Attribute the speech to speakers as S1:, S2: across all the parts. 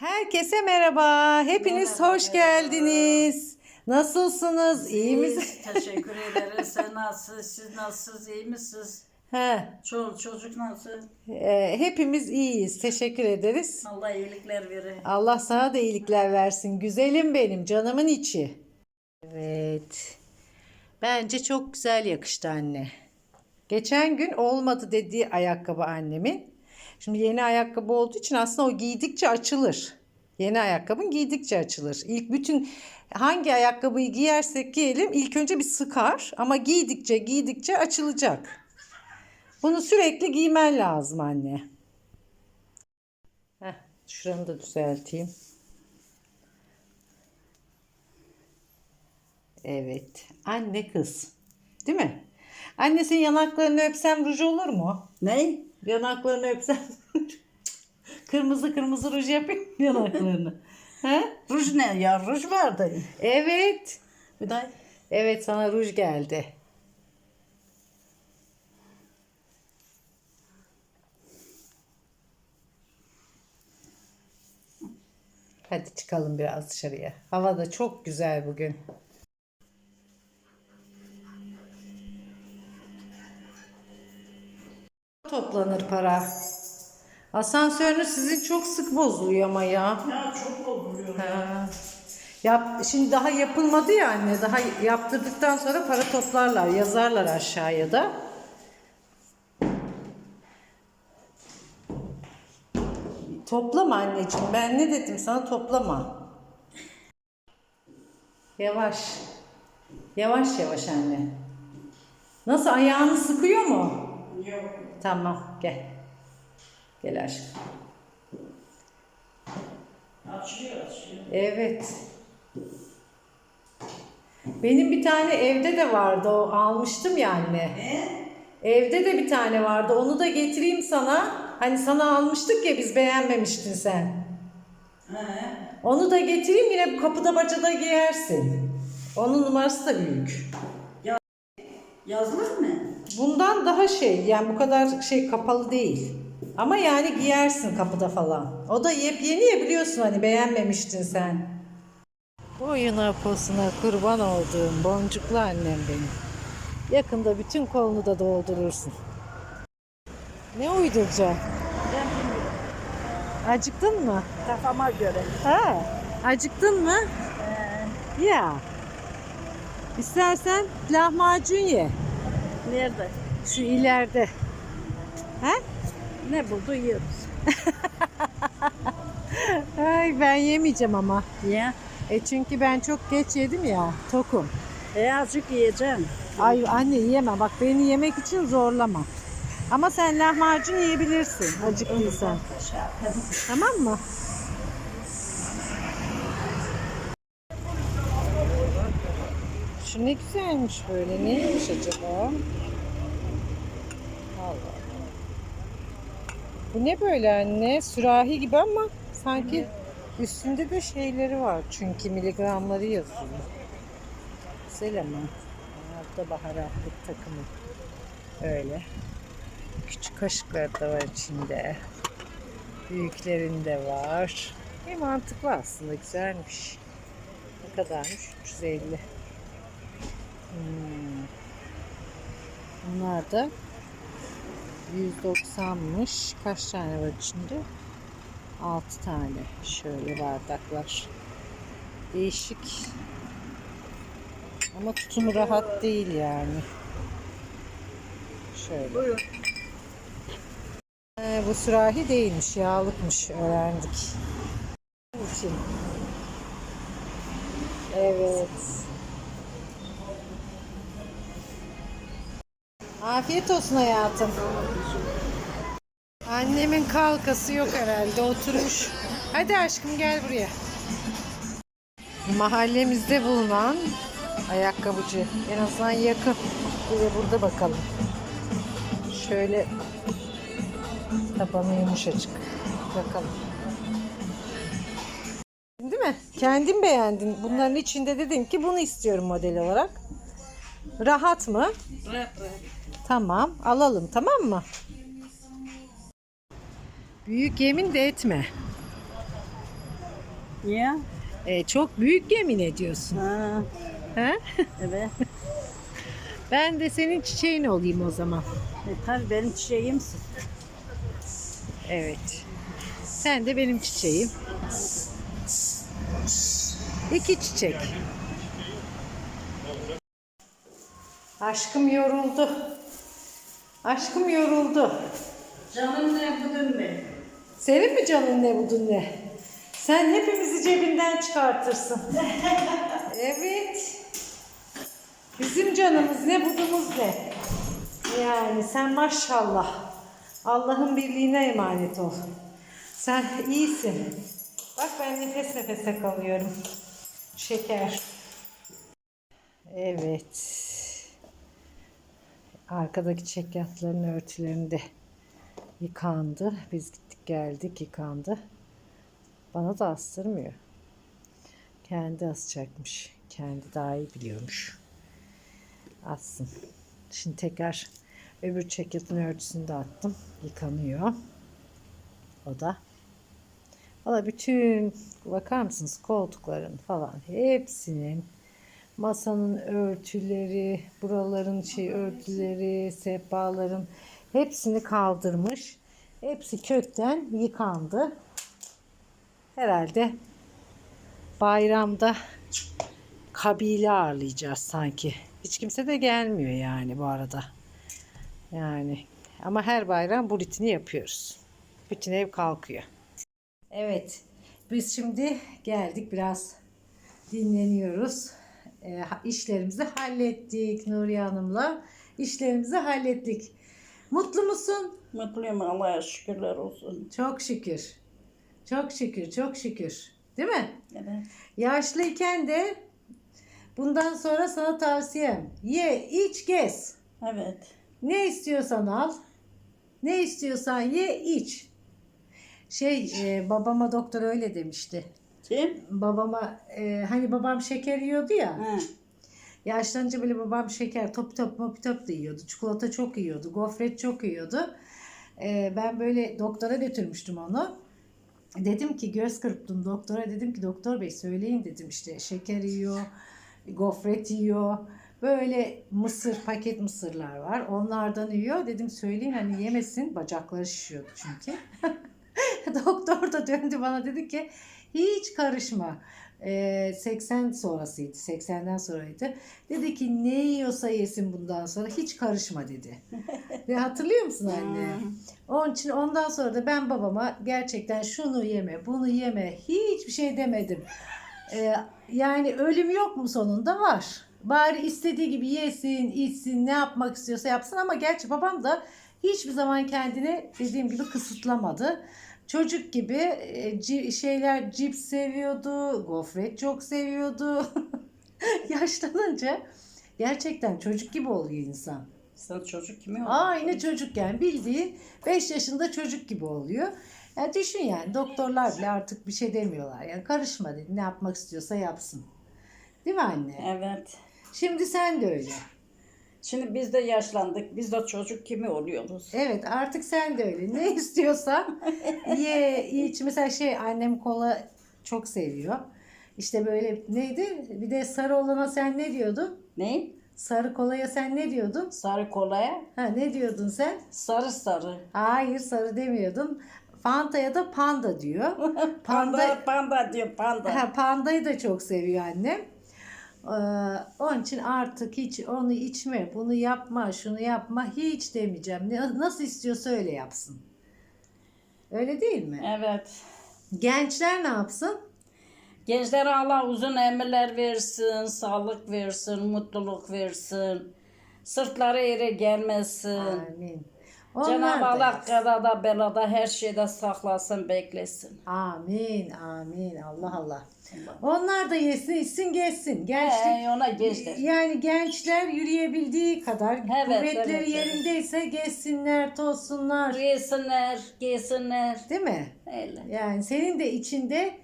S1: Herkese merhaba. Hepiniz
S2: Merhaba,
S1: hoş
S2: merhaba.
S1: geldiniz. Nasılsınız? İyi misiniz?
S2: Teşekkür ederiz. Sen nasılsınız? Siz nasılsınız? İyi misiniz?
S1: He,
S2: Çoluk çocuk nasıl?
S1: e, hepimiz iyiyiz. Teşekkür ederiz.
S2: Allah iyilikler verir.
S1: Allah sana da iyilikler versin. Güzelim benim, canımın içi. Evet. Bence çok güzel yakıştı anne. Geçen gün olmadı dediği ayakkabı annemin. Şimdi yeni ayakkabı olduğu için aslında o giydikçe açılır. Yeni ayakkabın giydikçe açılır. İlk bütün hangi ayakkabıyı giyersek giyelim ilk önce bir sıkar ama giydikçe giydikçe açılacak. Bunu sürekli giymen lazım anne. Heh, şuranı da düzelteyim. Evet. Anne kız. Değil mi? Anne senin yanaklarını öpsem ruj olur mu?
S2: Ne?
S1: Yanaklarını öpsem. kırmızı kırmızı ruj yapayım yanaklarını. He?
S2: Ruj ne ya? Ruj vardı.
S1: Evet.
S2: Bir daha.
S1: Evet sana ruj geldi. Hadi çıkalım biraz dışarıya. Hava da çok güzel bugün. Toplanır para. Asansörünüz sizin çok sık bozuluyor ama ya.
S2: Ya çok oluyor.
S1: Ha. Yap, şimdi daha yapılmadı ya anne. Daha yaptırdıktan sonra para toplarlar, yazarlar aşağıya da. Toplama anneciğim. Ben ne dedim sana toplama. Yavaş. Yavaş yavaş anne. Nasıl ayağını sıkıyor mu?
S2: Yok.
S1: Tamam gel. Gel aşkım.
S2: Açılıyor açılıyor.
S1: Evet. Benim bir tane evde de vardı o almıştım ya anne.
S2: Ne?
S1: Evde de bir tane vardı onu da getireyim sana. Hani sana almıştık ya biz beğenmemiştin sen.
S2: He.
S1: Onu da getireyim yine kapıda bacada giyersin. Onun numarası da büyük.
S2: Yazlık mı?
S1: Bundan daha şey yani bu kadar şey kapalı değil. Ama yani giyersin kapıda falan. O da yepyeni ya biliyorsun hani beğenmemiştin sen. Boyuna posuna kurban olduğum boncuklu annem benim. Yakında bütün kolunu da doldurursun. Ne uyduracaksın?
S2: Ben bilmiyorum.
S1: Acıktın mı?
S2: Kafama göre.
S1: Ha, acıktın mı? Ya. İstersen lahmacun ye.
S2: Nerede?
S1: Şu ileride. Ha?
S2: Ne buldu yiyoruz.
S1: Ay ben yemeyeceğim ama.
S2: Niye?
S1: E çünkü ben çok geç yedim ya. Tokum.
S2: E azıcık yiyeceğim.
S1: Ay anne yiyemem. Bak beni yemek için zorlama. Ama sen lahmacun yiyebilirsin. Acıktıysan. Tamam mı? Şu ne güzelmiş böyle. Neymiş acaba? Allah. Bu ne böyle anne? Sürahi gibi ama sanki üstünde de şeyleri var. Çünkü miligramları yazıyor. Güzel ama. Altta baharatlık takımı. Öyle. Küçük kaşıklar da var içinde. Büyüklerinde var. Bir mantıklı aslında güzelmiş. Ne kadarmış? 350. Hmm. Bunlar da 190'mış. Kaç tane var içinde? 6 tane. Şöyle bardaklar. Değişik. Ama tutumu rahat değil yani. Şöyle.
S2: Buyur.
S1: Ee, bu sürahi değilmiş, yağlıkmış öğrendik. için. Evet. Afiyet olsun hayatım. Annemin kalkası yok herhalde oturmuş. Hadi aşkım gel buraya. Mahallemizde bulunan ayakkabıcı. En azından yakın. Bir de burada bakalım. Şöyle tabanı yumuşacık. Bakalım. Değil mi? Kendin beğendin. Bunların içinde dedim ki bunu istiyorum model olarak. Rahat mı?
S2: Rahat rahat.
S1: Tamam. Alalım tamam mı? Büyük yemin de etme.
S2: Niye?
S1: E, çok büyük yemin ediyorsun.
S2: Ha,
S1: Ha?
S2: evet.
S1: Ben de senin çiçeğin olayım o zaman.
S2: E, tabii benim çiçeğimsin.
S1: Evet. Sen de benim çiçeğim. İki çiçek. Aşkım yoruldu. Aşkım yoruldu.
S2: Canım ne budun be?
S1: Senin mi canın ne budun ne? Sen hepimizi cebinden çıkartırsın. evet. Bizim canımız ne budumuz ne? Yani sen maşallah. Allah'ın birliğine emanet ol. Sen iyisin. Bak ben nefes nefese kalıyorum. Şeker. Evet. Arkadaki çekyatların örtülerinde yıkandı. Biz gittik geldik yıkandı. Bana da astırmıyor. Kendi asacakmış. Kendi daha iyi biliyormuş. Assın. Şimdi tekrar öbür çekyatın örtüsünü de attım. Yıkanıyor. O da. Valla bütün bakar mısınız koltukların falan hepsinin masanın örtüleri, buraların şey örtüleri, sehpaların hepsini kaldırmış. Hepsi kökten yıkandı. Herhalde bayramda kabile ağırlayacağız sanki. Hiç kimse de gelmiyor yani bu arada. Yani ama her bayram bu ritini yapıyoruz. Bütün ev kalkıyor. Evet. Biz şimdi geldik biraz dinleniyoruz. E, işlerimizi hallettik Nuriye Hanım'la. İşlerimizi hallettik. Mutlu musun?
S2: Mutluyum Allah'a şükürler olsun.
S1: Çok şükür. Çok şükür, çok şükür. Değil mi?
S2: Evet.
S1: Yaşlıyken de bundan sonra sana tavsiyem. Ye, iç, gez.
S2: Evet.
S1: Ne istiyorsan al. Ne istiyorsan ye, iç. Şey, e, babama doktor öyle demişti.
S2: Kim?
S1: Babama, e, hani babam şeker yiyordu ya.
S2: Ha.
S1: Yaşlanınca böyle babam şeker top top mop top da yiyordu. Çikolata çok yiyordu. Gofret çok yiyordu. Ee, ben böyle doktora götürmüştüm onu. Dedim ki göz kırptım doktora. Dedim ki doktor bey söyleyin dedim işte şeker yiyor, gofret yiyor. Böyle mısır, paket mısırlar var. Onlardan yiyor. Dedim söyleyin hani yemesin. Bacakları şişiyordu çünkü. Doktor da döndü bana dedi ki hiç karışma. Ee, 80 sonrasıydı. 80'den sonraydı. Dedi ki ne yiyorsa yesin bundan sonra hiç karışma dedi. Ve hatırlıyor musun anne? Onun için ondan sonra da ben babama gerçekten şunu yeme, bunu yeme hiçbir şey demedim. Ee, yani ölüm yok mu sonunda var. Bari istediği gibi yesin, içsin, ne yapmak istiyorsa yapsın ama gerçi babam da hiçbir zaman kendini dediğim gibi kısıtlamadı. Çocuk gibi e, şeyler cips seviyordu, gofret çok seviyordu. Yaşlanınca gerçekten çocuk gibi oluyor insan.
S2: Sen çocuk kimi oldun?
S1: Aynı çocukken bildiğin 5 yaşında çocuk gibi oluyor. Ya düşün yani doktorlar bile artık bir şey demiyorlar. Yani karışma dedi. Ne yapmak istiyorsa yapsın. Değil mi anne?
S2: Evet.
S1: Şimdi sen de öyle.
S2: Şimdi biz de yaşlandık. Biz de çocuk kimi oluyoruz?
S1: Evet artık sen de öyle. Ne istiyorsan ye, iç. Mesela şey annem kola çok seviyor. İşte böyle neydi? Bir de sarı olana sen ne diyordun?
S2: Ne?
S1: Sarı kolaya sen ne diyordun?
S2: Sarı kolaya.
S1: Ha ne diyordun sen?
S2: Sarı sarı.
S1: Hayır sarı demiyordun. Fanta'ya da panda diyor. Panda,
S2: Panda, panda diyor panda.
S1: ha, pandayı da çok seviyor annem. Ee, onun için artık hiç onu içme, bunu yapma, şunu yapma hiç demeyeceğim. Nasıl istiyorsa öyle yapsın. Öyle değil mi?
S2: Evet.
S1: Gençler ne yapsın?
S2: Gençlere Allah uzun emirler versin, sağlık versin, mutluluk versin. Sırtları yere gelmesin.
S1: Amin.
S2: Cenab-ı
S1: da
S2: Allah kadada belada her şeyde saklasın, beklesin.
S1: Amin, amin. Allah Allah. Onlar da yesin, içsin, gezsin. Gençlik
S2: Ee, ona gençler.
S1: Yani gençler yürüyebildiği kadar
S2: Evet,
S1: kuvvetleri
S2: evet, evet.
S1: yerindeyse gezsinler, tozsunlar.
S2: Giysinler, giysinler.
S1: Değil mi?
S2: Öyle.
S1: Yani senin de içinde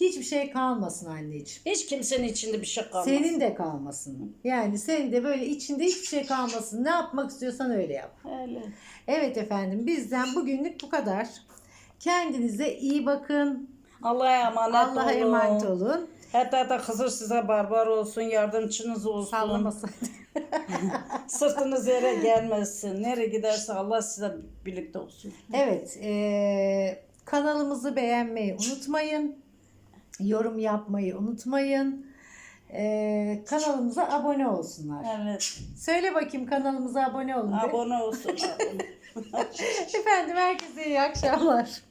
S1: hiçbir şey kalmasın anneciğim.
S2: Hiç kimsenin içinde bir şey kalmaz.
S1: Senin de kalmasın. Yani senin de böyle içinde hiçbir şey kalmasın. Ne yapmak istiyorsan öyle yap.
S2: Öyle.
S1: Evet efendim bizden bugünlük bu kadar. Kendinize iyi bakın.
S2: Allah'a emanet
S1: Allah'a
S2: olun.
S1: emanet olun.
S2: Hatta da Hızır size barbar olsun, yardımcınız olsun.
S1: Sallamasın.
S2: Sırtınız yere gelmesin. Nereye giderse Allah size birlikte olsun.
S1: Evet, eee, kanalımızı beğenmeyi unutmayın. Yorum yapmayı unutmayın. Eee, kanalımıza abone olsunlar.
S2: Evet.
S1: Söyle bakayım kanalımıza abone olun. de.
S2: Abone olsun.
S1: Efendim herkese iyi akşamlar.